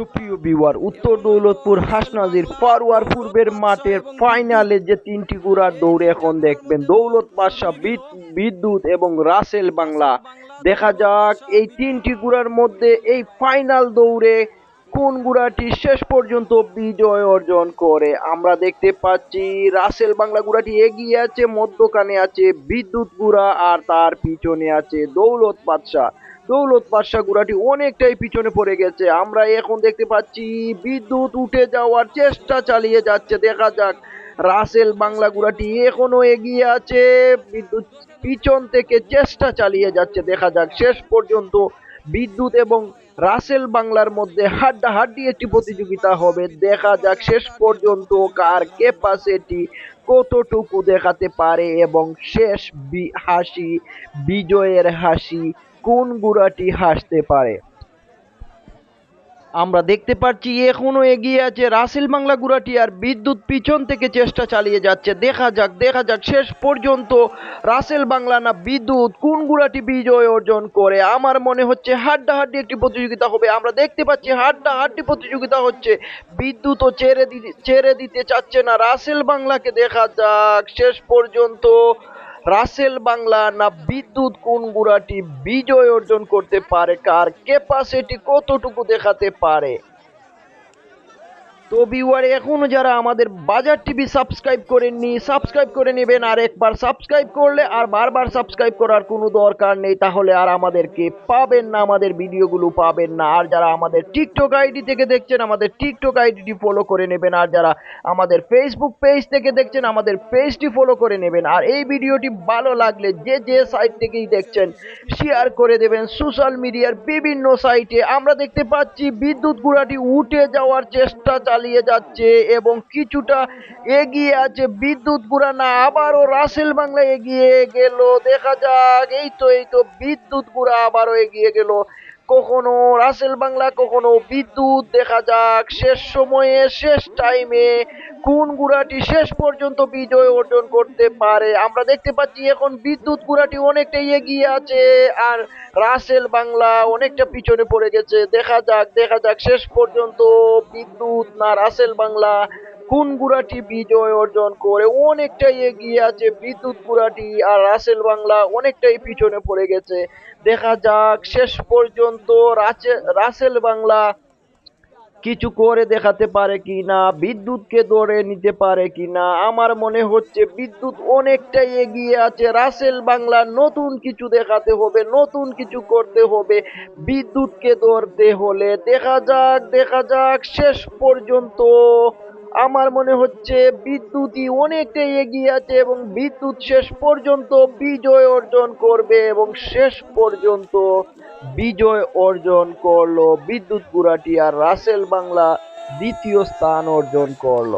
সুপ্রিয় বিওয়ার উত্তর দৌলতপুর হাসনাজির পারোয়ার পূর্বের মাঠের ফাইনালে যে তিনটি ঘোড়ার দৌড়ে এখন দেখবেন। দৌলত বাদশাহ, বিদ- বিদ্যুৎ এবং রাসেল বাংলা। দেখা যাক এই তিনটি ঘোড়ার মধ্যে এই ফাইনাল দৌড়ে কোন ঘোড়াটি শেষ পর্যন্ত বিজয় অর্জন করে। আমরা দেখতে পাচ্ছি রাসেল বাংলা গুড়াটি এগিয়ে আছে, মধ্যখানে আছে বিদ্যুৎ গুড়া আর তার পিছনে আছে দৌলত বাদশাহ। দৌলত বাদশাহ ঘোড়াটি অনেকটাই পিছনে পড়ে গেছে। আমরা এখন দেখতে পাচ্ছি, বিদ্যুৎ উঠে যাওয়ার চেষ্টা চালিয়ে যাচ্ছে। দেখা যাক, রাসেল বাংলা ঘোড়াটি এখনও এগিয়ে আছে। বিদ্যুৎ পিছন থেকে চেষ্টা চালিয়ে যাচ্ছে। দেখা যাক, শেষ পর্যন্ত বিদ্যুৎ এবং রাসেল বাংলার মধ্যে হাড্ডাহাড্ডি একটি প্রতিযোগিতা হবে। দেখা যাক, শেষ পর্যন্ত কার ক্যাপাসিটি কতটুকু দেখাতে পারে এবং শেষ হাসি, বিজয়ের হাসি কোন গুড়াটি হাসতে পারে? আমরা দেখতে পাচ্ছি, এখনও এগিয়ে আছে রাসেল বাংলা গুড়াটি আর বিদ্যুৎ পিছন থেকে চেষ্টা চালিয়ে যাচ্ছে। দেখা যাক দেখা যাক, শেষ পর্যন্ত রাসেল বাংলা না বিদ্যুৎ কোন গুড়াটি বিজয় অর্জন করে? আমার মনে হচ্ছে হাড্ডাহাড্ডি একটি প্রতিযোগিতা হবে। আমরা দেখতে পাচ্ছি হাড্ডাহাড্ডি প্রতিযোগিতা হচ্ছে। বিদ্যুৎও ছেড়ে দিতে ছেড়ে দিতে চাচ্ছে না রাসেল বাংলাকে। দেখা যাক, শেষ পর্যন্ত রাসেল বাংলা না বিদ্যুৎ কোন গুড়াটি বিজয় অর্জন করতে পারে? কার ক্যাপাসিটি কতটুকু দেখাতে পারে? তো ভিউয়ার এখনও যারা আমাদের বাজার টিভি সাবস্ক্রাইব করেননি সাবস্ক্রাইব করে নেবেন আর একবার সাবস্ক্রাইব করলে আর বারবার সাবস্ক্রাইব করার কোনো দরকার নেই, তাহলে আর আমাদেরকে পাবেন না, আমাদের ভিডিওগুলো পাবেন না। আর যারা আমাদের টিকটক আইডি থেকে দেখছেন, আমাদের টিকটক আইডিটি ফলো করে নেবেন। আর যারা আমাদের ফেসবুক পেজ থেকে দেখছেন, আমাদের পেজটি ফলো করে নেবেন। আর এই ভিডিওটি ভালো লাগলে যে যে সাইট থেকেই দেখছেন শেয়ার করে দেবেন। সোশ্যাল মিডিয়ার বিভিন্ন সাইটে আমরা দেখতে পাচ্ছি বিদ্যুৎ গুড়াটি উঠে যাওয়ার চেষ্টা চালিয়ে যাচ্ছে এবং কিছুটা এগিয়ে আছে, বিদ্যুৎ গুড়া না আবারও রাসেল বাংলা এগিয়ে গেল, দেখা যাক, এই তো এই তো, বিদ্যুৎ গুড়া আবারও এগিয়ে গেল। কখনো রাসেল বাংলা, কখনো বিদ্যুৎ। দেখা যাক শেষ সময়ে, শেষ টাইমে কোন গুড়াটি শেষ পর্যন্ত বিজয় অর্জন করতে পারে। আমরা দেখতে পাচ্ছি এখন বিদ্যুৎ গুড়াটি অনেকটাই এগিয়ে আছে আর রাসেল বাংলা অনেকটা পিছনে পড়ে গেছে। দেখা যাক দেখা যাক শেষ পর্যন্ত বিদ্যুৎ না রাসেল বাংলা কোন গুড়াটি বিজয় অর্জন করে অনেকটাই এগিয়ে আছে বিদ্যুৎ গুড়াটি আর রাসেল বাংলা অনেকটাই পিছনে পড়ে গেছে। দেখা যাক, শেষ পর্যন্ত রাসেল বাংলা কিছু করে দেখাতে পারে কি না বিদ্যুৎকে ধরে নিতে পারে কি না আমার মনে হচ্ছে বিদ্যুৎ অনেকটাই এগিয়ে আছে। রাসেল বাংলা নতুন কিছু দেখাতে হবে, নতুন কিছু করতে হবে বিদ্যুৎকে ধরতে হলে। দেখা যাক দেখা যাক, শেষ পর্যন্ত আমার মনে হচ্ছে বিদ্যুৎই অনেকটাই এগিয়ে আছে এবং বিদ্যুৎ শেষ পর্যন্ত বিজয় অর্জন করবে এবং শেষ পর্যন্ত বিজয় অর্জন করল বিদ্যুৎ গুড়াটি আর রাসেল বাংলা দ্বিতীয় স্থান অর্জন করল।